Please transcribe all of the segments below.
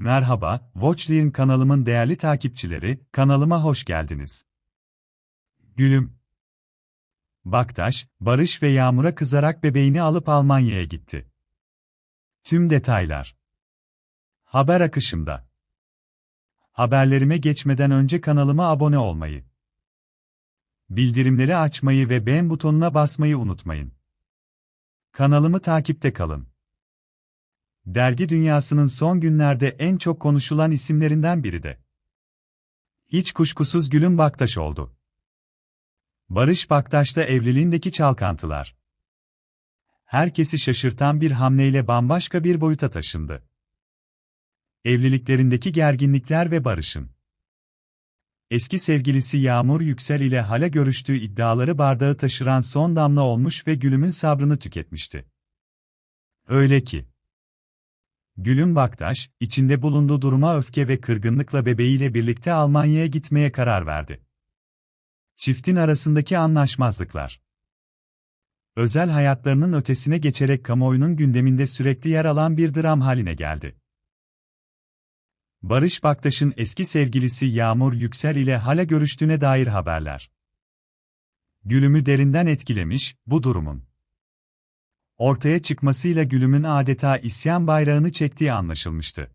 Merhaba, Watchlearn kanalımın değerli takipçileri, kanalıma hoş geldiniz. Gülüm. Baktaş, Barış ve Yağmur'a kızarak bebeğini alıp Almanya'ya gitti. Tüm detaylar. Haber akışımda. Haberlerime geçmeden önce kanalıma abone olmayı, bildirimleri açmayı ve beğen butonuna basmayı unutmayın. Kanalımı takipte kalın. Dergi dünyasının son günlerde en çok konuşulan isimlerinden biri de. Hiç kuşkusuz Gülüm Baktaş oldu. Barış Baktaş'ta evliliğindeki çalkantılar. Herkesi şaşırtan bir hamleyle bambaşka bir boyuta taşındı. Evliliklerindeki gerginlikler ve Barış'ın eski sevgilisi Yağmur Yüksel ile hala görüştüğü iddiaları bardağı taşıran son damla olmuş ve Gülüm'ün sabrını tüketmişti. Öyle ki Gülüm Baktaş, içinde bulunduğu duruma öfke ve kırgınlıkla bebeğiyle birlikte Almanya'ya gitmeye karar verdi. Çiftin arasındaki anlaşmazlıklar. Özel hayatlarının ötesine geçerek kamuoyunun gündeminde sürekli yer alan bir dram haline geldi. Barış Baktaş'ın eski sevgilisi Yağmur Yüksel ile hala görüştüğüne dair haberler. Gülüm'ü derinden etkilemiş, bu durumun ortaya çıkmasıyla Gülüm'ün adeta isyan bayrağını çektiği anlaşılmıştı.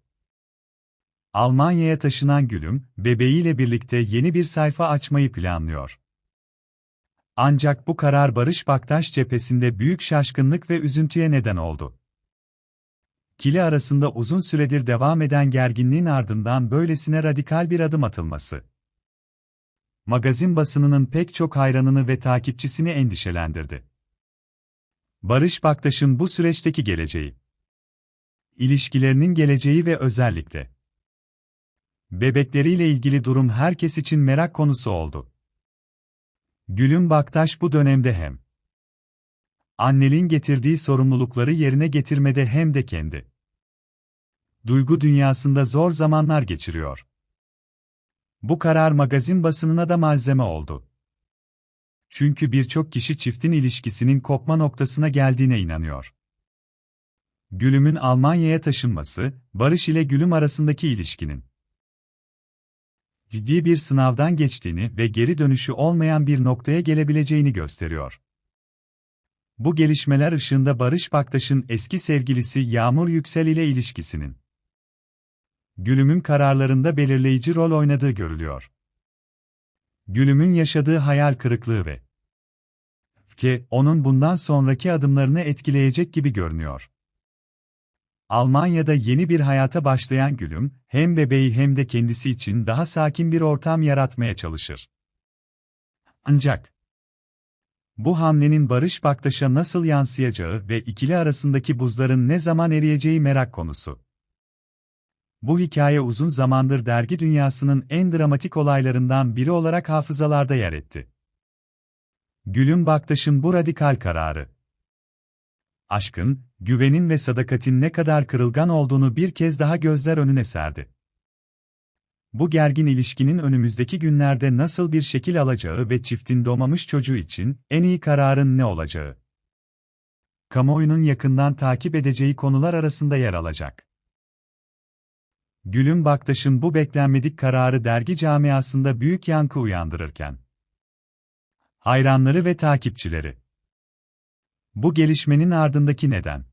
Almanya'ya taşınan Gülüm, bebeğiyle birlikte yeni bir sayfa açmayı planlıyor. Ancak bu karar Barış Baktaş cephesinde büyük şaşkınlık ve üzüntüye neden oldu. Kili arasında uzun süredir devam eden gerginliğin ardından böylesine radikal bir adım atılması. Magazin basınının pek çok hayranını ve takipçisini endişelendirdi. Barış Baktaş'ın bu süreçteki geleceği. İlişkilerinin geleceği ve özellikle bebekleriyle ilgili durum herkes için merak konusu oldu. Gülüm Baktaş bu dönemde hem anneliğin getirdiği sorumlulukları yerine getirmede hem de kendi duygu dünyasında zor zamanlar geçiriyor. Bu karar magazin basınına da malzeme oldu. Çünkü birçok kişi çiftin ilişkisinin kopma noktasına geldiğine inanıyor. Gülüm'ün Almanya'ya taşınması, Barış ile Gülüm arasındaki ilişkinin ciddi bir sınavdan geçtiğini ve geri dönüşü olmayan bir noktaya gelebileceğini gösteriyor. Bu gelişmeler ışığında Barış Baktaş'ın eski sevgilisi Yağmur Yüksel ile ilişkisinin Gülüm'ün kararlarında belirleyici rol oynadığı görülüyor. Gülüm'ün yaşadığı hayal kırıklığı ve ki onun bundan sonraki adımlarını etkileyecek gibi görünüyor. Almanya'da yeni bir hayata başlayan Gülüm, hem bebeği hem de kendisi için daha sakin bir ortam yaratmaya çalışır. Ancak bu hamlenin Barış Baktaş'a nasıl yansıyacağı ve ikili arasındaki buzların ne zaman eriyeceği merak konusu. Bu hikaye uzun zamandır dergi dünyasının en dramatik olaylarından biri olarak hafızalarda yer etti. Gülüm Baktaş'ın bu radikal kararı. Aşkın, güvenin ve sadakatin ne kadar kırılgan olduğunu bir kez daha gözler önüne serdi. Bu gergin ilişkinin önümüzdeki günlerde nasıl bir şekil alacağı ve çiftin doğmamış çocuğu için en iyi kararın ne olacağı. Kamuoyunun yakından takip edeceği konular arasında yer alacak. Gülüm Baktaş'ın bu beklenmedik kararı dergi camiasında büyük yankı uyandırırken, hayranları ve takipçileri. Bu gelişmenin ardındaki neden